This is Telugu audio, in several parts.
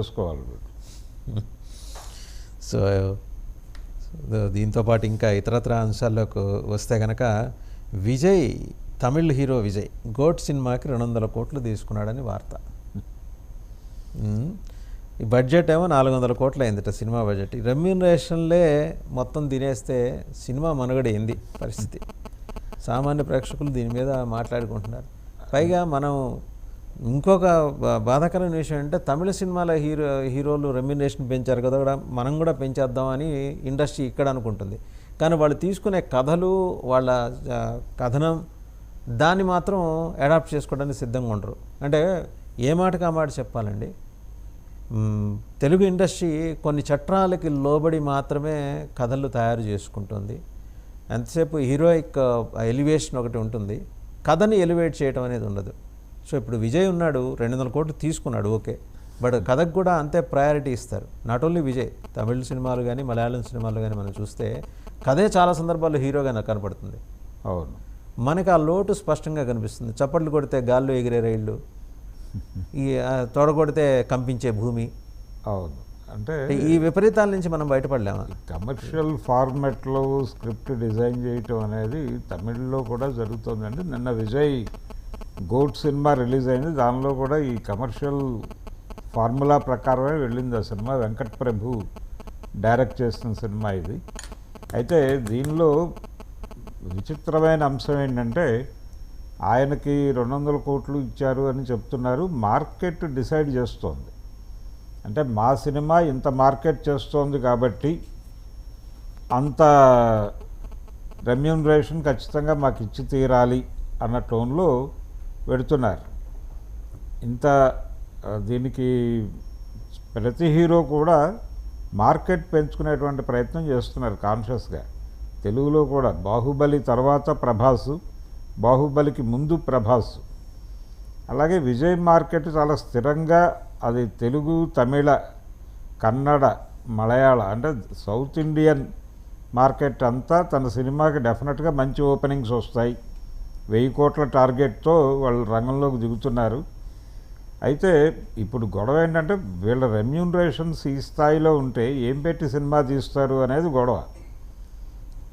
చూసుకోవాలి. సో దీంతో పాటు ఇంకా ఇతరత్ర అంశాల్లోకి వస్తే కనుక విజయ్ తమిళ్ హీరో విజయ్ గోట్ సినిమాకి రెండు వందల కోట్లు తీసుకున్నాడని వార్త. ఈ బడ్జెట్ ఏమో నాలుగు వందల కోట్లు అయిందిట సినిమా బడ్జెట్. రెమ్యూనరేషన్లే మొత్తం తినేస్తే సినిమా మనుగడ ఏంది పరిస్థితి. సామాన్య ప్రేక్షకులు దీని మీద మాట్లాడుకుంటున్నారు. పైగా మనం ఇంకొక బా- బాధాకరమైన విషయం అంటే తమిళ సినిమాల హీరో హీరోలు రెమ్యునేషన్ పెంచారు కదా కూడా మనం కూడా పెంచేద్దామని ఇండస్ట్రీ ఇక్కడ అనుకుంటుంది. కానీ వాళ్ళు తీసుకునే కథలు వాళ్ళ కథనం దాన్ని మాత్రం అడాప్ట్ చేసుకోవడానికి సిద్ధంగా ఉండరు. అంటే ఏ మాటకు ఆ మాట చెప్పాలండి? తెలుగు ఇండస్ట్రీ కొన్ని చట్టాలకి లోబడి మాత్రమే కథలు తయారు చేసుకుంటుంది. ఎంతసేపు హీరోయిక్ ఎలివేషన్ ఒకటి ఉంటుంది. కథని ఎలివేట్ చేయడం అనేది ఉండదు. సో ఇప్పుడు విజయ్ ఉన్నాడు రెండు వందల కోట్లు తీసుకున్నాడు ఓకే. బట్ కథకు కూడా అంతే ప్రయారిటీ ఇస్తారు. నాట్ ఓన్లీ విజయ్ తమిళ సినిమాలు కానీ మలయాళం సినిమాలు కానీ మనం చూస్తే కథే చాలా సందర్భాల్లో హీరోగా కనపడుతుంది. అవును. మనకి ఆ లోటు స్పష్టంగా కనిపిస్తుంది. చప్పట్లు కొడితే గాల్లో ఎగిరే రైళ్ళు ఈ తొడగొడితే కంపించే భూమి. అవును. అంటే ఈ విపరీతాల నుంచి మనం బయటపడలేమా? కమర్షియల్ ఫార్మాట్లో స్క్రిప్ట్ డిజైన్ చేయటం అనేది తమిళ్ళో కూడా జరుగుతుందండి నిన్న విజయ్ గోట్ సినిమా రిలీజ్ అయింది. దానిలో కూడా ఈ కమర్షియల్ ఫార్ములా ప్రకారమే వెళ్ళింది ఆ సినిమా. వెంకట్ ప్రభు డైరెక్ట్ చేసిన సినిమా ఇది. అయితే దీనిలో విచిత్రమైన అంశం ఏంటంటే ఆయనకి రెండు వందల కోట్లు ఇచ్చారు అని చెప్తున్నారు. మార్కెట్ డిసైడ్ చేస్తోంది. అంటే మా సినిమా ఇంత మార్కెట్ చేస్తోంది కాబట్టి అంత రెమ్యూనరేషన్ ఖచ్చితంగా మాకు ఇచ్చి తీరాలి అన్న టోన్లో పెడుతున్నారు. ఇంత దీనికి ప్రతి హీరో కూడా మార్కెట్ పెంచుకునేటువంటి ప్రయత్నం చేస్తున్నారు కాన్షియస్గా. తెలుగులో కూడా బాహుబలి తర్వాత ప్రభాసు బాహుబలికి ముందు ప్రభాసు. అలాగే విజయ్ మార్కెట్ చాలా స్థిరంగా అది తెలుగు తమిళ కన్నడ మలయాళ అంటే సౌత్ ఇండియన్ మార్కెట్ అంతా తన సినిమాకి డెఫినెట్గా మంచి ఓపెనింగ్స్ వస్తాయి. వెయ్యి కోట్ల టార్గెట్తో వాళ్ళు రంగంలోకి దిగుతున్నారు. అయితే ఇప్పుడు గొడవ ఏంటంటే వీళ్ళ రెమ్యూనరేషన్స్ ఈ స్థాయిలో ఉంటే ఏం పెట్టి సినిమా తీస్తారు అనేది గొడవ.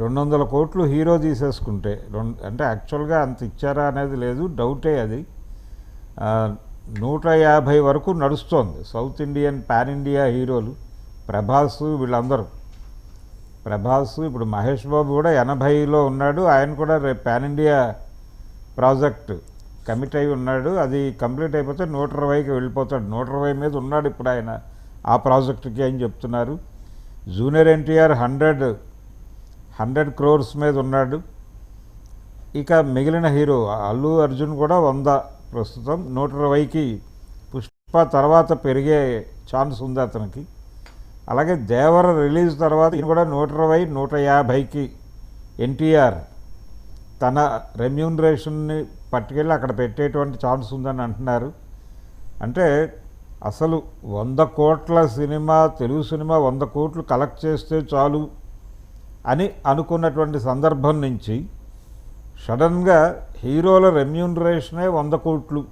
రెండు వందల కోట్లు హీరో తీసేసుకుంటే రెండు అంటే యాక్చువల్గా అంత ఇచ్చారా అనేది లేదు డౌటే అది. నూట యాభై వరకు నడుస్తోంది సౌత్ ఇండియన్ పాన్ ఇండియా హీరోలు. ప్రభాస్ వీళ్ళందరూ. ప్రభాస్ ఇప్పుడు మహేష్ బాబు కూడా ఎనభైలో ఉన్నాడు ఆయన కూడా రేపు పాన్ ఇండియా ప్రాజెక్ట్ కమిట్ అయి ఉన్నాడు అది కంప్లీట్ అయిపోతే నూట ఇరవైకి వెళ్ళిపోతాడు. నూట ఇరవై మీద ఉన్నాడు ఇప్పుడు ఆయన ఆ ప్రాజెక్టుకి అని చెప్తున్నారు. Junior NTR hundred hundred crores మీద ఉన్నాడు. ఇక మిగిలిన హీరో అల్లు అర్జున్ కూడా వంద ప్రస్తుతం. నూట ఇరవైకి పుష్ప తర్వాత పెరిగే ఛాన్స్ ఉంది అతనికి. అలాగే దేవర రిలీజ్ తర్వాత ఇది కూడా నూట ఇరవై నూట యాభైకి ఎన్టీఆర్ తన రెమ్యూనరేషన్ని పట్టుకెళ్ళి అక్కడ పెట్టేటువంటి ఛాన్స్ ఉందని అంటున్నారు. అంటే అసలు వంద కోట్ల సినిమా తెలుగు సినిమా వంద కోట్లు కలెక్ట్ చేస్తే చాలు అని అనుకున్నటువంటి సందర్భం నుంచి సడన్గా హీరోల రెమ్యూనరేషనే వంద కోట్లు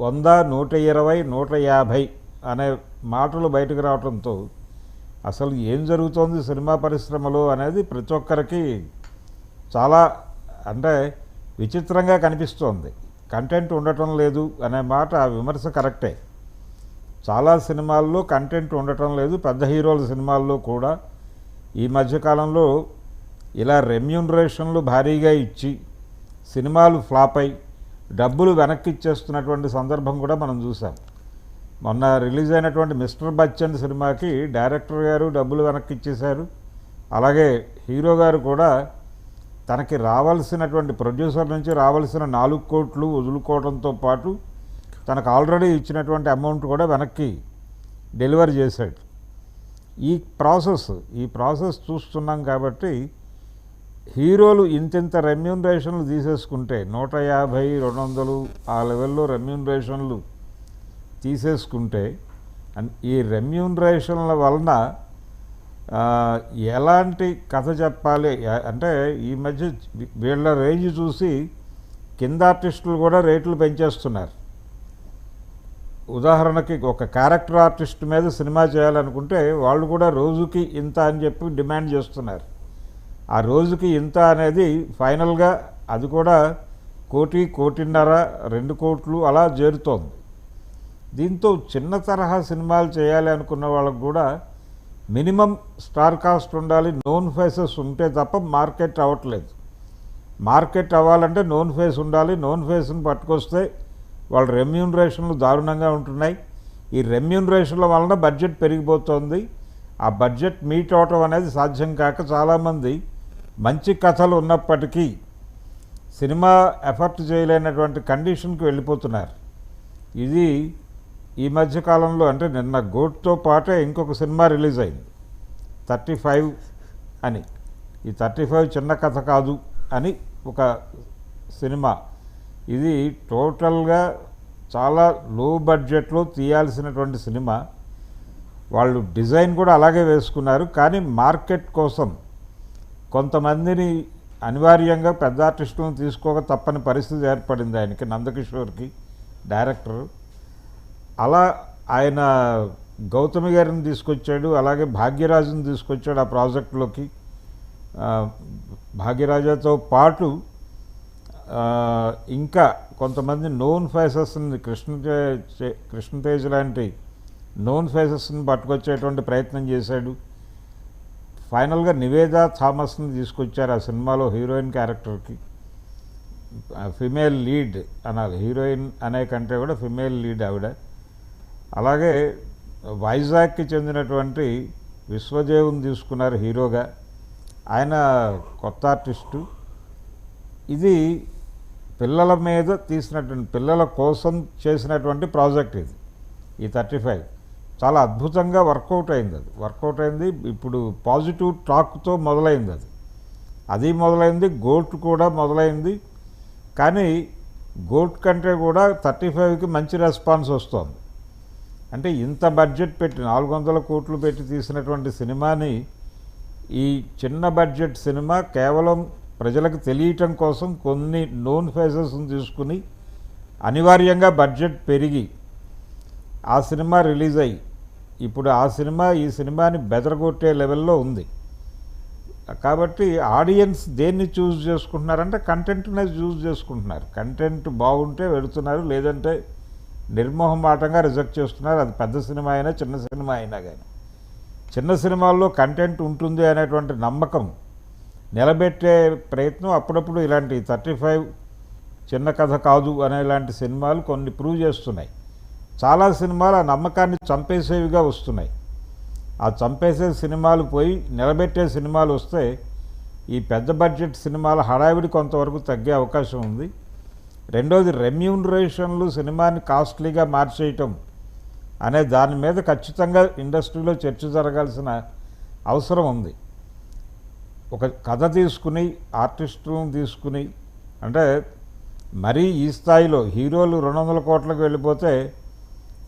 వంద నూట ఇరవై నూట యాభై అనే మాటలు బయటకు రావడంతో అసలు ఏం జరుగుతోంది సినిమా పరిశ్రమలో అనేది ప్రతి ఒక్కరికి చాలా అంటే విచిత్రంగా కనిపిస్తోంది. కంటెంట్ ఉండటం లేదు అనే మాట ఆ విమర్శ కరెక్టే. చాలా సినిమాల్లో కంటెంట్ ఉండటం లేదు. పెద్ద హీరోల సినిమాల్లో కూడా. ఈ మధ్యకాలంలో ఇలా రెమ్యూనరేషన్లు భారీగా ఇచ్చి సినిమాలు ఫ్లాప్ అయి డబ్బులు వెనక్కి ఇచ్చేస్తున్నటువంటి సందర్భం కూడా మనం చూసాం మొన్న రిలీజ్ అయినటువంటి మిస్టర్ బచ్చన్ సినిమాకి డైరెక్టర్ గారు డబ్బులు వెనక్కి ఇచ్చేశారు. అలాగే హీరో గారు కూడా తనకి రావాల్సినటువంటి ప్రొడ్యూసర్ నుంచి రావాల్సిన నాలుగు కోట్లు వదులుకోవడంతో పాటు తనకు ఆల్రెడీ ఇచ్చినటువంటి అమౌంట్ కూడా వెనక్కి డెలివర్ చేశాడు. ఈ ప్రాసెస్ ఈ ప్రాసెస్ చూస్తున్నాం కాబట్టి హీరోలు ఇంతింత రెమ్యూనరేషన్లు తీసేసుకుంటే నూట యాభై రెండు వందలు ఆ లెవెల్లో రెమ్యూనరేషన్లు తీసేసుకుంటే ఈ రెమ్యూనరేషన్ల వలన ఎలాంటి కథ చెప్పాలి? అంటే ఈ మధ్య వీళ్ళ రేంజ్ చూసి కింద ఆర్టిస్టులు కూడా రేట్లు పెంచేస్తున్నారు. ఉదాహరణకి ఒక క్యారెక్టర్ ఆర్టిస్ట్ మీద సినిమా చేయాలనుకుంటే వాళ్ళు కూడా రోజుకి ఇంత అని చెప్పి డిమాండ్ చేస్తున్నారు. ఆ రోజుకి ఇంత అనేది ఫైనల్గా అది కూడా కోటి కోటిన్నర రెండు కోట్లు అలా చేరుతోంది. దీంతో చిన్న తరహా సినిమాలు చేయాలి అనుకున్న వాళ్ళకు కూడా మినిమం స్టార్ కాస్ట్ ఉండాలి నోన్ ఫేసెస్ ఉంటే తప్ప మార్కెట్ అవ్వట్లేదు. మార్కెట్ అవ్వాలంటే నోన్ ఫేస్ ఉండాలి నోన్ ఫేస్ని పట్టుకొస్తే వాళ్ళ రెమ్యూనరేషన్లు దారుణంగా ఉంటున్నాయి. ఈ రెమ్యూనరేషన్ల వలన బడ్జెట్ పెరిగిపోతుంది. ఆ బడ్జెట్ మీట్ అవటం అనేది సాధ్యం కాక చాలామంది మంచి కథలు ఉన్నప్పటికీ సినిమా ఎఫర్ట్ చేయలేనటువంటి కండిషన్కి వెళ్ళిపోతున్నారు. ఇది ఈ మధ్య కాలంలో అంటే నిన్న గోట్తో పాటే ఇంకొక సినిమా రిలీజ్ అయింది. థర్టీ ఫైవ్ అని. ఈ థర్టీ ఫైవ్ చిన్న కథ కాదు అని ఒక సినిమా. ఇది టోటల్గా చాలా లో బడ్జెట్లో తీయాల్సినటువంటి సినిమా. వాళ్ళు డిజైన్ కూడా అలాగే వేసుకున్నారు. కానీ మార్కెట్ కోసం కొంతమందిని అనివార్యంగా పెద్ద ఆర్టిస్టులను తీసుకోక తప్పని పరిస్థితి ఏర్పడింది ఆయనకి నందకిషోర్కి డైరెక్టర్. అలా ఆయన గౌతమి గారిని తీసుకొచ్చాడు అలాగే భాగ్యరాజుని తీసుకొచ్చాడు ఆ ప్రాజెక్టులోకి. భాగ్యరాజాతో పాటు ఇంకా కొంతమంది నోన్ ఫేసెస్ని కృష్ణ కృష్ణతేజ్ లాంటి నోన్ ఫేసెస్ని పట్టుకొచ్చేటువంటి ప్రయత్నం చేశాడు. ఫైనల్గా నివేదా థామస్ని తీసుకొచ్చారు ఆ సినిమాలో హీరోయిన్ క్యారెక్టర్కి. ఫిమేల్ లీడ్ అనాలి హీరోయిన్ అనే కంటే కూడా ఫిమేల్ లీడ్ ఆవిడ. అలాగే వైజాగ్కి చెందినటువంటి విశ్వదేవుని తీసుకున్నారు హీరోగా. ఆయన కొత్త ఆర్టిస్టు. ఇది పిల్లల మీద తీసినటువంటి పిల్లల కోసం చేసినటువంటి ప్రాజెక్ట్ ఇది ఈ థర్టీ ఫైవ్. చాలా అద్భుతంగా వర్కౌట్ అయింది అది. వర్కౌట్ అయింది ఇప్పుడు పాజిటివ్ టాక్తో మొదలైంది అది. అది మొదలైంది గోట్ కూడా మొదలైంది. కానీ గోట్ కంటే కూడా థర్టీ ఫైవ్కి మంచి రెస్పాన్స్ వస్తుంది. అంటే ఇంత బడ్జెట్ పెట్టి నాలుగు వందల కోట్లు పెట్టి తీసినటువంటి సినిమాని ఈ చిన్న బడ్జెట్ సినిమా కేవలం ప్రజలకు తెలియటం కోసం కొన్ని నోన్ ఫేసెస్ని తీసుకుని అనివార్యంగా బడ్జెట్ పెరిగి ఆ సినిమా రిలీజ్ అయ్యి ఇప్పుడు ఆ సినిమా ఈ సినిమాని బెదరగొట్టే లెవెల్లో ఉంది. కాబట్టి ఆడియన్స్ దేన్ని చూస్ చేసుకుంటున్నారంటే కంటెంట్నే చూస్ చేసుకుంటున్నారు. కంటెంట్ బాగుంటే వెళుతున్నారు లేదంటే నిర్మోహమాటంగా రిజెక్ట్ చేస్తున్నారు. అది పెద్ద సినిమా అయినా చిన్న సినిమా అయినా కానీ. చిన్న సినిమాల్లో కంటెంట్ ఉంటుంది అనేటువంటి నమ్మకం నిలబెట్టే ప్రయత్నం అప్పుడప్పుడు ఇలాంటి థర్టీ ఫైవ్ చిన్న కథ కాదు అనే ఇలాంటి సినిమాలు కొన్ని ప్రూవ్ చేస్తున్నాయి. చాలా సినిమాలు ఆ నమ్మకాన్ని చంపేసేవిగా వస్తున్నాయి. ఆ చంపేసే సినిమాలు పోయి నిలబెట్టే సినిమాలు వస్తే ఈ పెద్ద బడ్జెట్ సినిమాల హడావిడి కొంతవరకు తగ్గే అవకాశం ఉంది. రెండోది రెమ్యూనరేషన్లు సినిమాని కాస్ట్లీగా మార్చేయటం అనే దాని మీద ఖచ్చితంగా ఇండస్ట్రీలో చర్చ జరగాల్సిన అవసరం ఉంది. ఒక కథ తీసుకుని ఆర్టిస్టులను తీసుకుని అంటే మరీ ఈ స్థాయిలో హీరోలు రెండు వందల కోట్లకు వెళ్ళిపోతే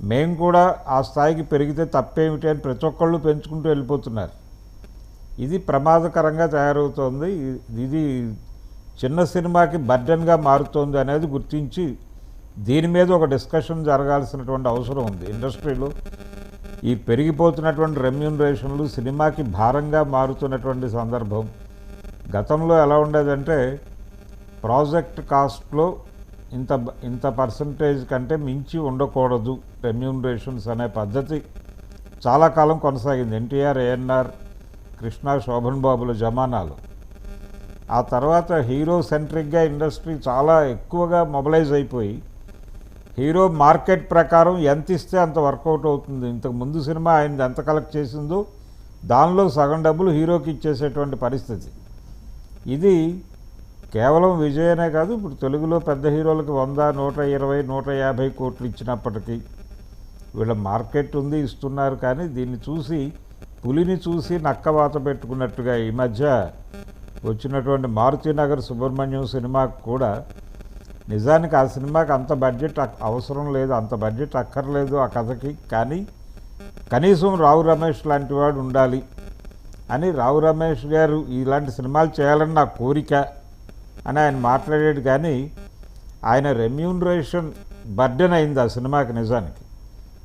మేము కూడా ఆ స్థాయికి పెరిగితే తప్పేమిటి అని ప్రతి ఒక్కళ్ళు పెంచుకుంటూ వెళ్ళిపోతున్నారు. ఇది ప్రమాదకరంగా తయారవుతోంది. ఇది చిన్న సినిమాకి బర్డన్గా మారుతోంది అనేది గుర్తించి దీని మీద ఒక డిస్కషన్ జరగాల్సినటువంటి అవసరం ఉంది. ఇండస్ట్రీలో ఈ పెరిగిపోతున్నటువంటి రెమ్యూనరేషన్లు సినిమాకి భారంగా మారుతున్నటువంటి సందర్భం గతంలో ఎలా ఉండేదంటే ప్రాజెక్ట్ కాస్ట్లో ఇంత ఇంత పర్సంటేజ్ కంటే మించి ఉండకూడదు రెమ్యూనరేషన్స్ అనే పద్ధతి చాలా కాలం కొనసాగింది. ఎన్టీఆర్ ఏఎన్ఆర్ కృష్ణ శోభన్ బాబుల జమానాలు. ఆ తర్వాత హీరో సెంట్రిక్గా ఇండస్ట్రీ చాలా ఎక్కువగా మొబలైజ్ అయిపోయి హీరో మార్కెట్ ప్రకారం ఎంత ఇస్తే అంత వర్కౌట్ అవుతుంది. ఇంతకు ముందు సినిమా ఆయన ఎంత కలెక్ట్ చేసిందో దానిలో సగం డబ్బులు హీరోకి ఇచ్చేసేటువంటి పరిస్థితి. ఇది కేవలం విజయనే కాదు ఇప్పుడు తెలుగులో పెద్ద హీరోలకు వంద నూట ఇరవై నూట యాభై కోట్లు ఇచ్చినప్పటికీ వీళ్ళ మార్కెట్ ఉంది ఇస్తున్నారు కానీ దీన్ని చూసి పులిని చూసి నక్కవాత పెట్టుకున్నట్టుగా ఈ మధ్య వచ్చినటువంటి మారుతినగర్ సుబ్రహ్మణ్యం సినిమాకు కూడా నిజానికి ఆ సినిమాకి అంత బడ్జెట్ అవసరం లేదు అంత బడ్జెట్ అక్కర్లేదు ఆ కథకి. కానీ కనీసం రావు రమేష్ లాంటి వాడు ఉండాలి అని రావు రమేష్ గారు ఇలాంటి సినిమాలు చేయాలని నా కోరిక అని ఆయన మాట్లాడాడు. కానీ ఆయన రెమ్యూనరేషన్ బర్డెన్ అయింది ఆ సినిమాకి నిజానికి.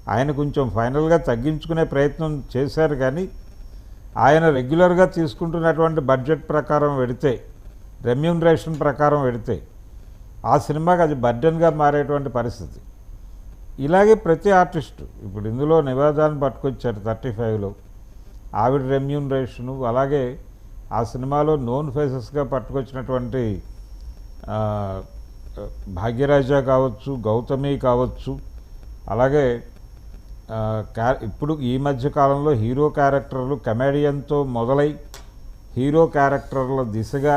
ఆయన కొంచెం ఫైనల్గా తగ్గించుకునే ప్రయత్నం చేశారు. కానీ ఆయన రెగ్యులర్గా తీసుకుంటున్నటువంటి బడ్జెట్ ప్రకారం వెడితే రెమ్యూనరేషన్ ప్రకారం వెడితే ఆ సినిమాకి అది బర్డెన్గా మారేటువంటి పరిస్థితి. ఇలాగే ప్రతి ఆర్టిస్టు ఇప్పుడు ఇందులో నివేదాన్ని పట్టుకొచ్చారు థర్టీ ఫైవ్లో ఆవిడ రెమ్యూనరేషను అలాగే ఆ సినిమాలో నోన్ ఫేసెస్గా పట్టుకొచ్చినటువంటి భాగ్యరాజా భాగ్యరాజ కావచ్చు గౌతమి కావచ్చు అలాగే ఇప్పుడు ఈ మధ్య కాలంలో హీరో క్యారెక్టర్లు కమెడియన్తో మొదలై హీరో క్యారెక్టర్ల దిశగా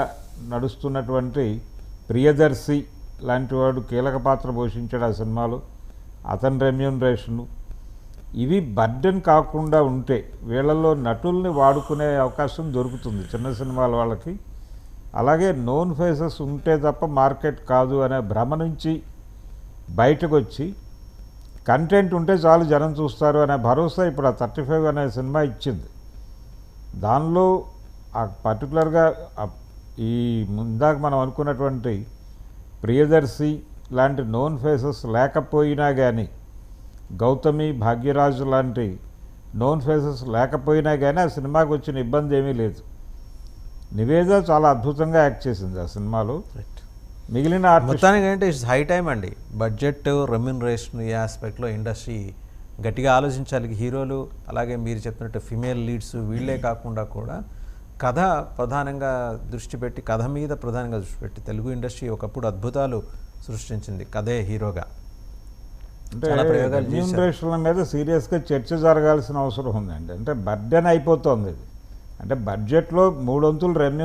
నడుస్తున్నటువంటి ప్రియదర్శి లాంటి వాడు కీలక పాత్ర పోషించాడు ఆ సినిమాలు. అతని రెమ్యూనరేషను. ఇవి బర్డెన్ కాకుండా ఉంటే వీళ్ళల్లో నటుల్ని వాడుకునే అవకాశం దొరుకుతుంది చిన్న సినిమాల వాళ్ళకి. అలాగే నోన్ ఫేసెస్ ఉంటే తప్ప మార్కెట్ కాదు అనే భ్రమ నుంచి బయటకు వచ్చి కంటెంట్ ఉంటే చాలు జనం చూస్తారు అనే భరోసా ఇప్పుడు ఆ థర్టీ ఫైవ్ అనే సినిమా ఇచ్చింది. దానిలో ఆ పర్టికులర్గా ఈ ముందాక మనం అనుకున్నటువంటి ప్రియదర్శి లాంటి నోన్ ఫేసెస్ లేకపోయినా కానీ గౌతమి భాగ్యరాజు లాంటి నోన్ ఫేసెస్ లేకపోయినా కానీ ఆ సినిమాకి వచ్చిన ఇబ్బంది ఏమీ లేదు. నివేద చాలా అద్భుతంగా యాక్ట్ చేసింది ఆ సినిమాలో. మిగిలిన మొత్తానికి ఏంటంటే ఇట్స్ హై టైం అండి. బడ్జెట్ రెమ్యునరేషన్ ఈ ఆస్పెక్ట్లో ఇండస్ట్రీ గట్టిగా ఆలోచించాలి. హీరోలు అలాగే మీరు చెప్పినట్టు ఫిమేల్ లీడ్స్ వీళ్ళే కాకుండా కూడా కథ ప్రధానంగా దృష్టి పెట్టి కథ మీద ప్రధానంగా దృష్టి పెట్టి తెలుగు ఇండస్ట్రీ ఒకప్పుడు అద్భుతాలు సృష్టించింది కథే హీరోగా. అంటే. రెమ్యూనరేషన్ల మీద సీరియస్గా చర్చ జరగాల్సిన అవసరం ఉందండి. అంటే బర్డెన్ అయిపోతుంది ఇది. అంటే బడ్జెట్లో మూడొంతులు రెమ్యూన్